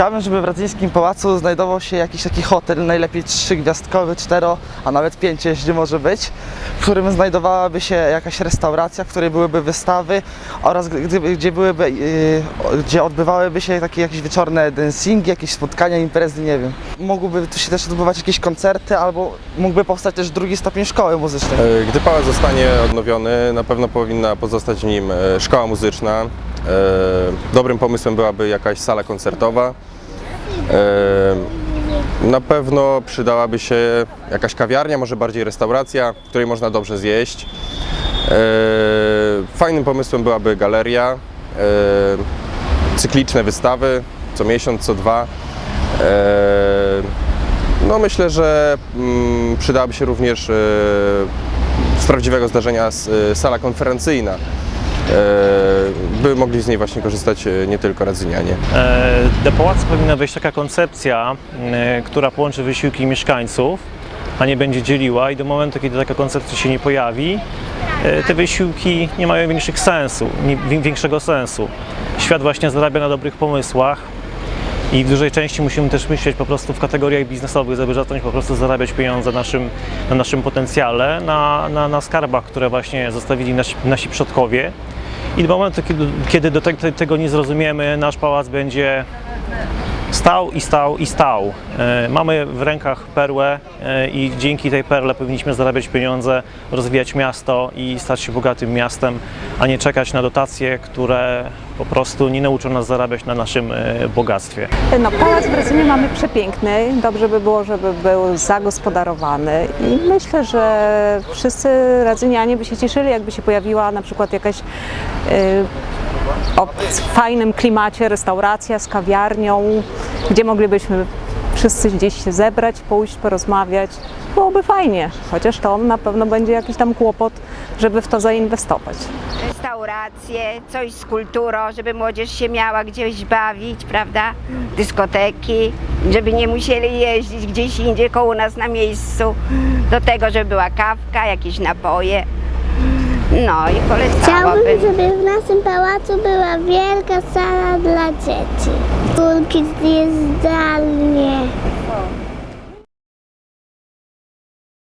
Chciałbym, żeby w Radzyńskim Pałacu znajdował się jakiś taki hotel, najlepiej trzygwiazdkowy, cztero, a nawet pięć, jeśli może być, w którym znajdowałaby się jakaś restauracja, w której byłyby wystawy oraz gdzie byłyby, yy, gdzie odbywałyby się takie jakieś wieczorne dancingi, jakieś spotkania, imprezy, nie wiem. Mogłyby tu się też odbywać jakieś koncerty, albo mógłby powstać też drugi stopień szkoły muzycznej. E, Gdy pałac zostanie odnowiony, na pewno powinna pozostać w nim e, szkoła muzyczna. E, Dobrym pomysłem byłaby jakaś sala koncertowa. Na pewno przydałaby się jakaś kawiarnia, może bardziej restauracja, w której można dobrze zjeść. Fajnym pomysłem byłaby galeria, cykliczne wystawy, co miesiąc, co dwa. No myślę, że mm, przydałaby się również e, z prawdziwego zdarzenia e, sala konferencyjna, by mogli z niej właśnie korzystać e, nie tylko radzynianie. E, Do pałacu powinna wejść taka koncepcja, e, która połączy wysiłki mieszkańców, a nie będzie dzieliła i do momentu, kiedy taka koncepcja się nie pojawi, e, te wysiłki nie mają większych sensu, większego sensu. Świat właśnie zarabia na dobrych pomysłach i w dużej części musimy też myśleć po prostu w kategoriach biznesowych, żeby zacząć po prostu zarabiać pieniądze naszym, na naszym potencjale, na, na, na skarbach, które właśnie zostawili nasi, nasi przodkowie. I do momentu, kiedy, do te, te, tego nie zrozumiemy, nasz pałac będzie stał i stał i stał. E, Mamy w rękach perłę e, i dzięki tej perle powinniśmy zarabiać pieniądze, rozwijać miasto i stać się bogatym miastem, a nie czekać na dotacje, które po prostu nie nauczą nas zarabiać na naszym e, bogactwie. No, pałac w Radzyniu mamy przepiękny. Dobrze by było, żeby był zagospodarowany i myślę, że wszyscy radzynianie by się cieszyli, jakby się pojawiła na przykład jakaś y, o fajnym klimacie restauracja z kawiarnią, gdzie moglibyśmy wszyscy gdzieś się zebrać, pójść, porozmawiać. Byłoby fajnie, chociaż to na pewno będzie jakiś tam kłopot, żeby w to zainwestować. restauracje, coś z kulturą, żeby młodzież się miała gdzieś bawić, prawda? Dyskoteki, żeby nie musieli jeździć gdzieś indziej koło nas na miejscu. Do tego, żeby była kawka, jakieś napoje. No i polecałabym. Chciałbym, żeby w naszym pałacu była wielka sala dla dzieci. Kulki zjeżdżalnie,